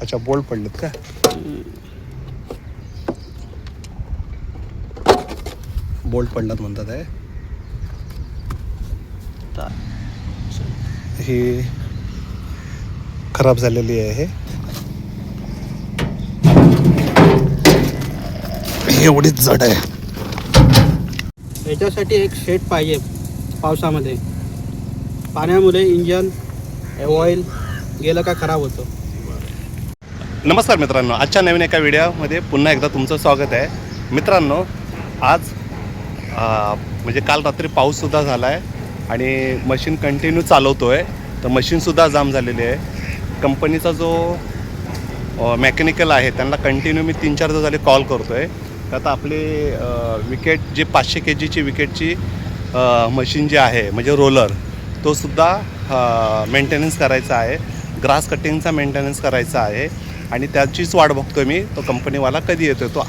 अच्छा बोल्ट पडलेत का? बोल्ट पडलात म्हणतात आहे ही खराब झालेली आहे हे. एवढीच जड आहे. याच्यासाठी एक शेड पाहिजे पावसामध्ये. पाण्यामुळे इंजन ऑइल गेलं का खराब होतं? नमस्कार मित्रांनो आजच्या नवीन एका व्हिडिओमध्ये पुन्हा एकदा तुमचं स्वागत आहे. मित्रांनो आज म्हणजे काल रात्री पाऊससुद्धा झाला आहे आणि मशीन कंटिन्यू चालवतो आहे तर मशीनसुद्धा जाम झालेली आहे. कंपनीचा जो मेकॅनिकल आहे त्यांना कंटिन्यू मी तीन चार दिवस झाले कॉल करतो आहे तर आता आपली विकेट जे पाचशे के जीची विकेटची मशीन जी आहे म्हणजे रोलर तोसुद्धा मेंटेनन्स करायचा आहे. ग्रास कटिंगचा मेंटेनन्स करायचा आहे. आणि त्याचीच वाट बघतो मी. तो कंपनीवाला कधी येतो तो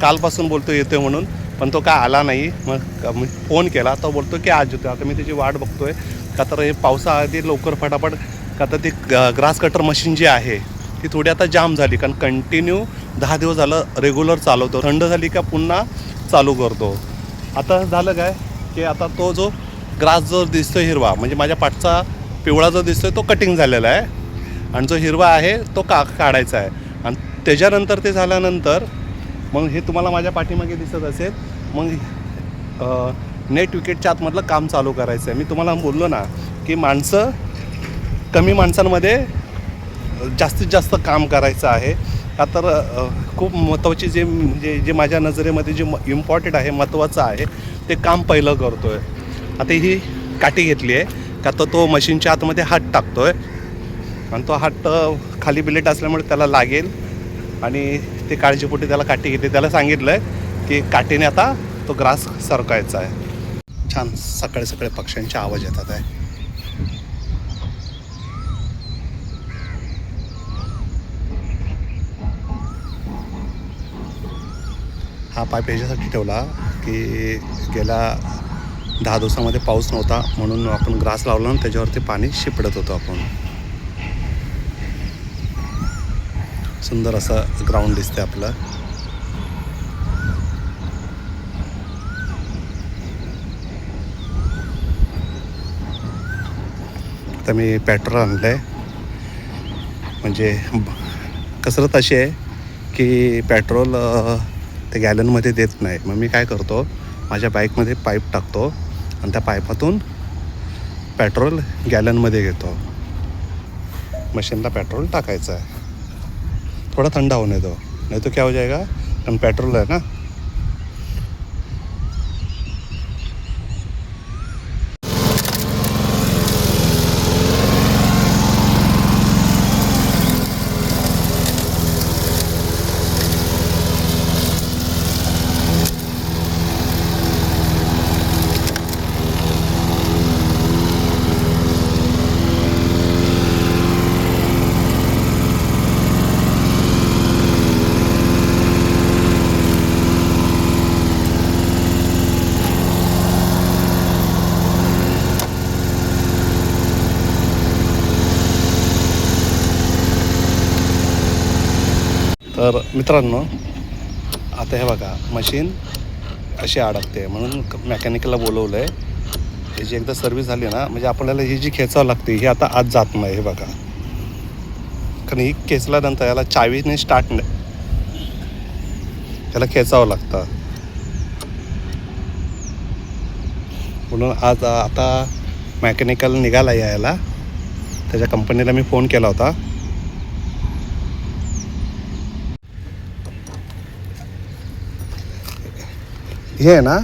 कालपासून बोलतो येतो म्हणून पण तो काय आला नाही. मग फोन केला तो बोलतो की आज येतो आता मी त्याची वाट बघतो आहे का तर हे पावसाआधी लवकर फटाफट का तर ती ग्रास कटर मशीन जी आहे ती थोडी आता जाम झाली. कारण कंटिन्यू दहा दिवस झालं रेग्युलर चालवतो. थंड झाली का पुन्हा चालू करतो. आता झालं काय की आता तो जो ग्रास जो दिसतोय हिरवा म्हणजे माझ्या पाठचा पिवळा जो दिसतोय तो कटिंग झालेला आहे. आणि जो हिरवा आहे तो का काढायचा आहे. आणि त्याच्यानंतर ते झाल्यानंतर मग हे तुम्हाला माझ्या पाठीमागे दिसत असेल मग नेट विकेटच्या आतमधलं काम चालू करायचं आहे. मी तुम्हाला बोललो ना की माणसं कमी माणसांमध्ये जास्तीत जास्त काम करायचं आहे. का तर खूप महत्त्वाची जे म्हणजे जे माझ्या नजरेमध्ये जे इम्पॉर्टंट आहे महत्त्वाचं आहे ते काम पहिलं करतो आहे आता ही काठी घेतली आहे का तर तो मशीनच्या आतमध्ये हात टाकतो आहे आणि तो हात खाली बिलेट असल्यामुळे त्याला लागेल. आणि ते काळजीपोटी त्याला काठी घेतली त्याला सांगितलं आहे की काठीने आता तो ग्रास सरकायचा आहे. छान सकाळी सकाळी पक्ष्यांचे आवाज येतात आहे. हा पाईप याच्यासाठी ठेवला की गेल्या दहा दिवसामध्ये पाऊस नव्हता म्हणून आपण ग्रास लावला आणि त्याच्यावरती पाणी शिपडत होतो आपण. सुंदर असं ग्राउंड दिसते आपलं. आता मी पॅट्रोल आणलं आहे म्हणजे कसरत अशी आहे की पेट्रोल ते गॅलनमध्ये देत नाही. मग मी काय करतो माझ्या बाईकमध्ये पाईप टाकतो आणि त्या पाईपातून पेट्रोल गॅलनमध्ये घेतो. मशीनला पेट्रोल टाकायचं आहे. थोड़ा ठंडा होने दो नहीं तो क्या हो जाएगा? हम पेट्रोल है ना? तर मित्रांनो आता हे बघा मशीन अशी अडकते म्हणून मेकॅनिकला बोलवलं आहे ह्याची एकदा सर्व्हिस झाली ना म्हणजे आपल्याला ही जी खेचावं लागते ही आता आज जात नाही हे बघा. कारण ही खेचल्यानंतर याला चावीने स्टार्ट नाही. त्याला खेचावं लागतं. म्हणून आज आता मेकॅनिकल निघाला यायला. त्याच्या कंपनीला मी फोन केला होता. ये है ना,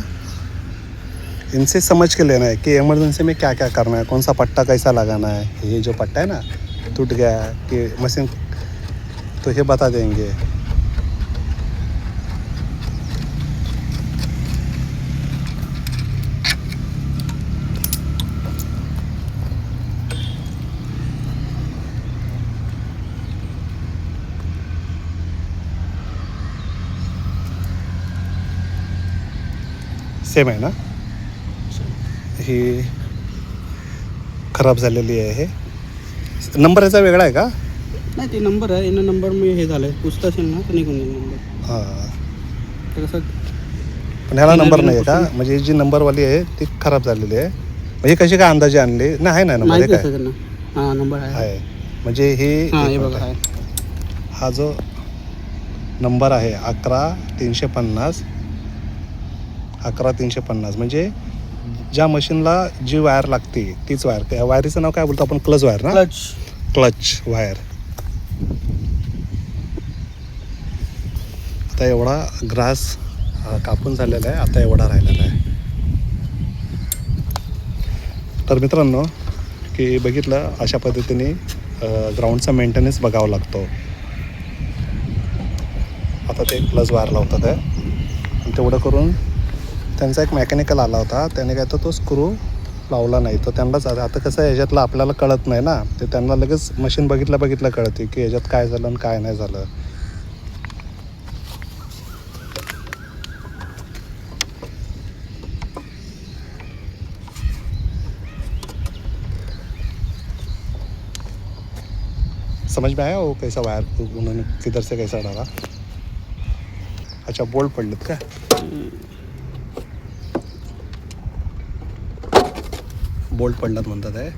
इनसे समझ के लेना है कि इमरजेंसी में क्या क्या करना है, कौन सा पट्टा कैसा लगाना है। ये जो पट्टा है ना, टूट गया है कि मशीन तो ये बता देंगे। सेम आहे ना? ही खराब झालेली आहे. नंबर याचा वेगळा आहे का? नाही ते नंबर आहे. यांना नंबर मी हे झालं पुसत असेल ना तर निघून जाईल नंबर. हां. तर कसं पण ह्याला नंबर नाही आहे का? म्हणजे ही जी नंबरवाली आहे ती खराब झालेली आहे. म्हणजे कशी काय अंदाजे आणली? नाही आहे ना नंबर माहिती आहे असतं काय त्यांना. हां नंबर आहे. आहे. म्हणजे हे हां हे बघा आहे. आहे. हा जो नंबर आहे अकरा तीनशे पन्नास अकरा तीनशे पन्नास. म्हणजे ज्या मशीनला जी वायर लागते तीच वायर. वायरीचं नाव काय बोलतो आपण? क्लच वायर ना? क्लच. Clutch wire. आता एवढा ग्रास कापून झालेला आहे. आता एवढा राहिलेला आहे. तर मित्रांनो की बघितलं अशा पद्धतीने ग्राउंडचा मेंटेनन्स बघावा लागतो. आता ते प्लस वायर लावतात आहे आणि तेवढं करून त्यांचा एक मेकॅनिकल आला होता. त्याने काय तर तो स्क्रू लावला नाही. तर त्यांनाच आता आता कसं आहे ह्याच्यातलं आपल्याला कळत नाही ना. ते त्यांना लगेच मशीन बघितलं बघितलं कळते की ह्याच्यात काय झालं आणि काय नाही झालं. समझ में आया वो कैसा वायर उन्होंने किधर से कैसा डाला? अच्छा बोल्ट पडलेत का? बोल्ट पडलात म्हणतात आहे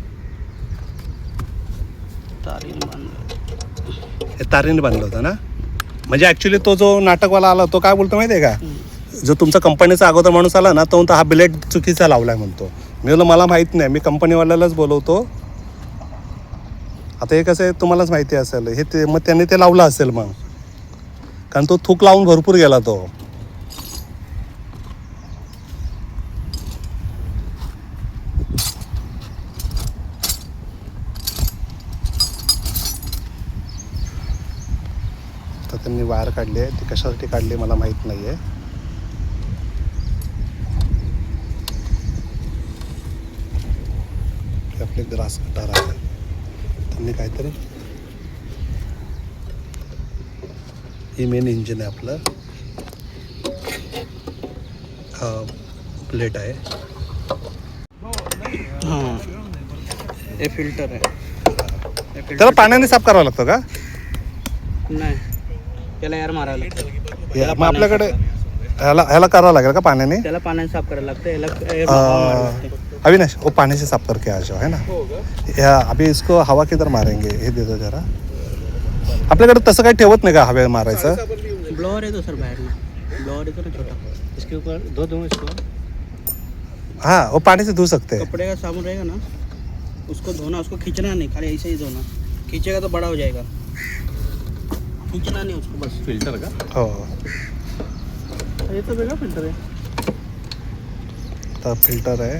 हे तारीने बांधलं होतं ना? म्हणजे ॲक्च्युली तो जो नाटकवाला आला तो काय बोलतो माहिती आहे का जो तुमचा कंपनीचा अगोदर माणूस आला ना तो म्हणतो हा बिलेट चुकीचा लावलाय म्हणतो. मी म्हणलं मला माहीत नाही मी कंपनीवाल्यालाच बोलवतो. आता हे कसं आहे तुम्हालाच माहिती असेल. हे ते मग त्याने ते लावलं असेल मग. कारण तो थूक लावून भरपूर गेला तो. त्यांनी वायर काढली आहे. ती कशासाठी काढली मला माहीत नाही आहे. हे आपले ग्रास कटार आहे त्यांनी काहीतरी हे मेन इंजिन आहे आपलं. हा प्लेट आहे. हां. हे फिल्टर आहे. हे त्याला पाण्याने साफ करावं लागतं का? नाही. त्याला एअर मारायला लागतं. हे मग आपल्याकडे ह्याला ह्याला करावं लागेल का पाण्याने? त्याला पाण्याने साफ करायला लागतं. याला अविनाश वो पानी से साफ करके आ जाओ है ना? या अभी इसको हवा किधर मारेंगे हे दे दो जरा. आपल्याकडे तसं काही ठेवत नाही का हवे मारायचं? ब्लोअर येतो सर बाहेर ना ब्लोअर येतो ना छोटा. इसके ऊपर धो दूँ इसको. हाँ वो पानी से धो सकते हैं कपड़े का साबुन रहेगा ना उसको धोना उसको खींचना नहीं खाली ऐसे ही धोना. खींचेगा तो बड़ा हो जाएगा. खींचना नहीं उसको बस. फिल्टर का? हो. ये तो वेगळा फिल्टर आहे. तर फिल्टर आहे.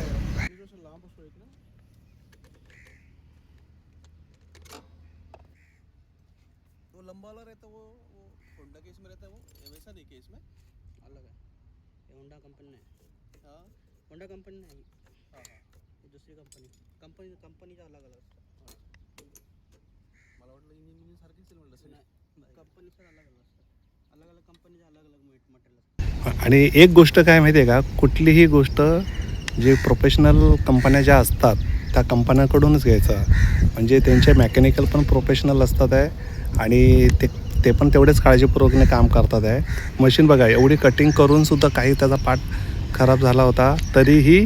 वो लंबा वाला रहता है वो वो होंडा के इसमें रहता है वो वैसा देखिए इसमें अलग है। ये होंडा कंपनी है। हाँ। होंडा कंपनी नाही हाँ हाँ ये दुसरी कंपनी कंपनी कंपनीचा अलग अलग। मला वाटलं इंजिन सारखीच म्हटलं नाही आणि एक गोष्ट काय माहिती आहे का? कुठलीही गोष्ट जे प्रोफेशनल कंपन्या ज्या असतात त्या कंपन्याकडूनच घ्यायचं. म्हणजे त्यांचे मेकॅनिकल पण प्रोफेशनल असतात आहे आणि ते ते पण तेवढेच काळजीपूर्वकने काम करतात आहे. मशीन बघा एवढी कटिंग करूनसुद्धा काही त्याचा पार्ट खराब झाला होता तरीही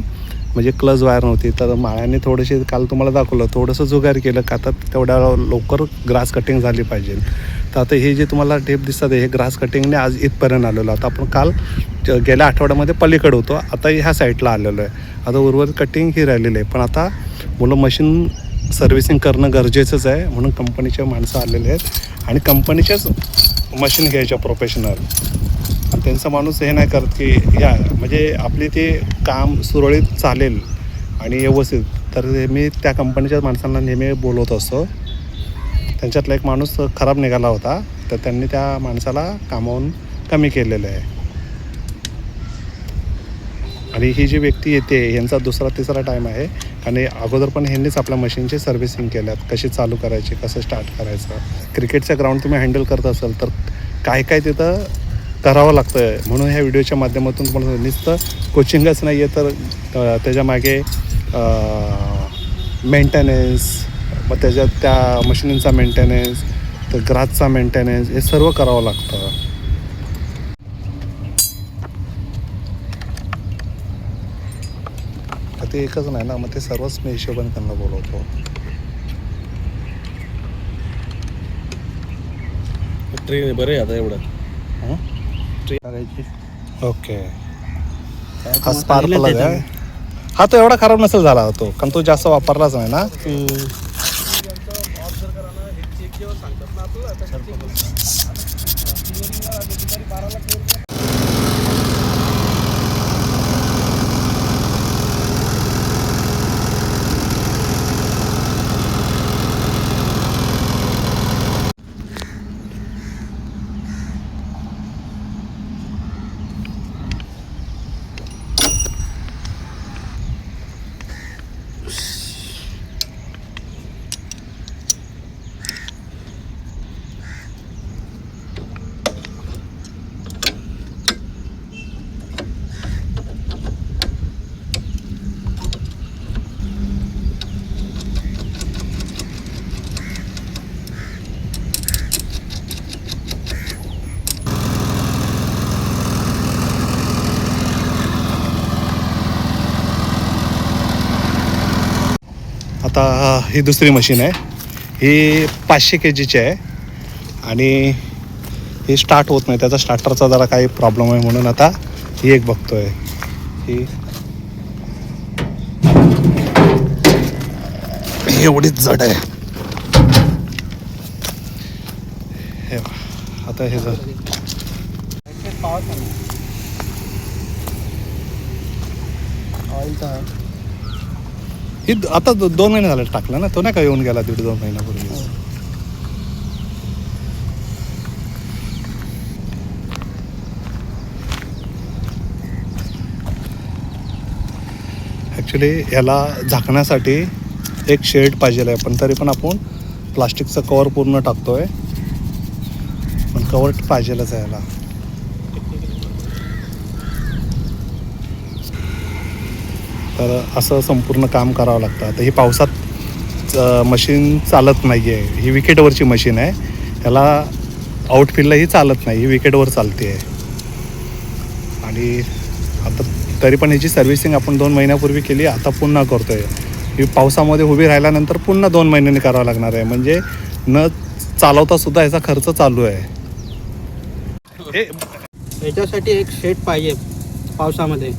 म्हणजे क्लच वायर नव्हती. तर माळ्याने थोडीशी काल तुम्हाला दाखवलं थोडंसं जुगार केलं का तर तेवढ्या लवकर ग्रास कटिंग झाली पाहिजे. तर आता हे जे तुम्हाला टेप दिसतात हे ग्रास कटिंगने आज इथपर्यंत आलेलो आता आपण काल ज- गेल्या आठवड्यामध्ये पलीकडे होतो. आता ह्या साईडला आलेलो आहे. आता उर्वरित कटिंग ही राहिलेली आहे. पण आता मुलं मशीन सर्व्हिसिंग करणं गरजेचंच आहे म्हणून कंपनीच्या माणसं आलेले आहेत. आणि कंपनीच्याच मशीन घ्यायच्या प्रोफेशनल आणि त्यांचा माणूस हे नाही करत की या म्हणजे आपली ते काम सुरळीत चालेल आणि व्यवस्थित. तर ते मी त्या कंपनीच्या माणसांना नेहमी बोलवत असतो. त्यांच्यातला एक माणूस खराब निघाला होता तर त्यांनी त्या माणसाला कामावून कमी केलेलं आहे. आणि ही जी व्यक्ती येते यांचा दुसरा तिसरा टाईम आहे. आणि अगोदर पण ह्यांनीच आपल्या मशीनची सर्व्हिसिंग केल्यात. कशी चालू करायची कसं स्टार्ट करायचं? क्रिकेटचं ग्राउंड तुम्ही हँडल करत असाल तर काय काय तिथं करावं लागतं आहे म्हणून ह्या व्हिडिओच्या माध्यमातून तुम्हाला नुसतं कोचिंगच नाही आहे तर त्याच्यामागे मेंटेनन्स मग त्याच्यात त्या मशिनींचा मेंटेनन्स तर ग्रासचा मेंटेनन्स हे सर्व करावं लागतं. ते एकच नाही ना मग ते सर्वच मी हिशोबाने त्यांना बोलवतो. ट्रेन बरं आहे आता एवढं. हं? ट्रेन करायची. ओके हा स्पार्क प्लग आहे. हा तो एवढा खराब नसेल झाला तो. कारण तो जास्त वापरलाच नाही ना. दुपारी बाराला आता ही दुसरी मशीन आहे. ही पाचशे के जीची आहे. आणि ही स्टार्ट होत नाही. त्याचा स्टार्टरचा जरा काही प्रॉब्लेम आहे म्हणून आता ही एक बघतो आहे ही. एवढीच जड आहे. हे आता हे जर. ऑइल तर ही आता दो- दोन महिने झाले टाकलं ना तो नाही का येऊन गेला दीड दोन महिन्यापूर्वी? ॲक्च्युली याला झाकण्यासाठी एक शेड पाहिजे आहे पण तरी पण आपण प्लास्टिकचं कवर पूर्ण टाकतोय. पण कवर पाहिजेलच आहे याला तर असं संपूर्ण काम करावं लागतं. आता ही पावसात मशीन चालत नाही आहे ही विकेटवरची मशीन आहे. ह्याला आउटफील्डलाही चालत नाही. ही विकेटवर चालते. आहे आणि आता तरी पण ह्याची सर्व्हिसिंग आपण दोन महिन्यापूर्वी केली आता पुन्हा करतो आहे ही पावसामध्ये उभी राहिल्यानंतर पुन्हा दोन महिन्यांनी करावं लागणार आहे. म्हणजे न चालवतासुद्धा याचा ह्याचा खर्च चालू आहे. याच्यासाठी एक शेड पाहिजे पावसामध्ये.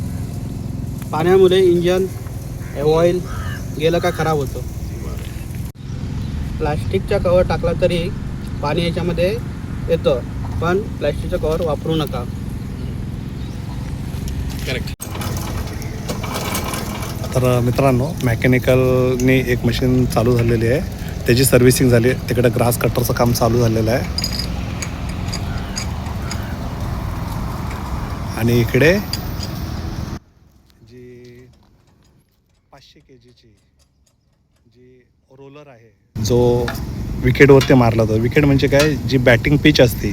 पाण्यामुळे इंजन ऑइल गेलं का खराब होतं. प्लास्टिकचा कवर टाकला तरी पाणी याच्यामध्ये येतं पण प्लास्टिकचं कवर वापरू नका. तर मित्रांनो मॅकॅनिकलनी एक मशीन चालू झालेली आहे. त्याची सर्व्हिसिंग झाली. तिकडे ग्रास कटरचं काम चालू झालेलं आहे. आणि इकडे जी पाचशे के जीची जी बॉलर आहे. जो विकेटवरती मारला जातो. विकेट म्हणजे काय? जी बॅटिंग पिच असते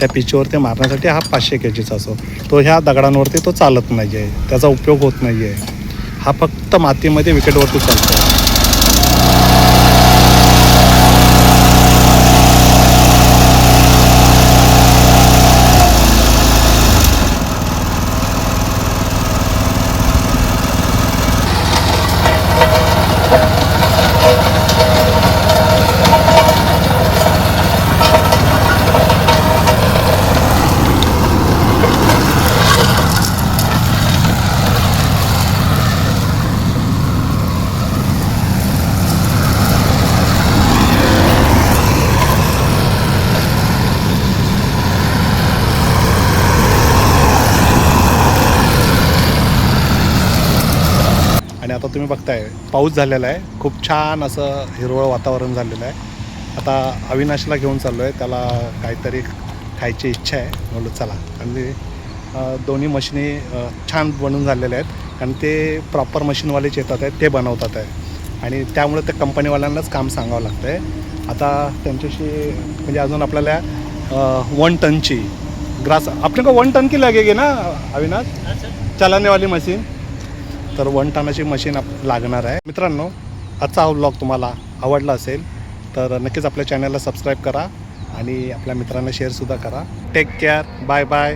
त्या पिचवरती मारण्यासाठी हा पाचशे के जीचा असतो. तो ह्या दगडांवरती तो चालत नाही आहे त्याचा उपयोग होत नाही आहे हा फक्त मातीमध्ये विकेटवरती चालतो आणि आता तुम्ही बघताय पाऊस झालेला आहे. खूप छान असं हिरवळ वातावरण झालेलं आहे. आता अविनाशला घेऊन चाललो आहे त्याला काहीतरी खायची इच्छा आहे. म्हणलं चला. आणि दोन्ही मशिनी छान बनून झालेल्या आहेत. कारण ते प्रॉपर मशीनवालेच येतात आहेत. ते बनवतात आहे आणि त्यामुळे त्या कंपनीवाल्यांनाच काम सांगावं लागतं आहे आता त्यांच्याशी म्हणजे अजून आपल्याला वन टनची ग्रास का वन टन की लागेगी ना अविनाश? चलाने वाली मशीन? तर वन टनाची मशीन आप लागणार आहे. मित्रांनो आजचा हा तुम्हाला आवडला असेल तर नक्कीच आपल्या चॅनलला सबस्क्राईब करा आणि आपल्या मित्रांना शेअरसुद्धा करा. Take care bye bye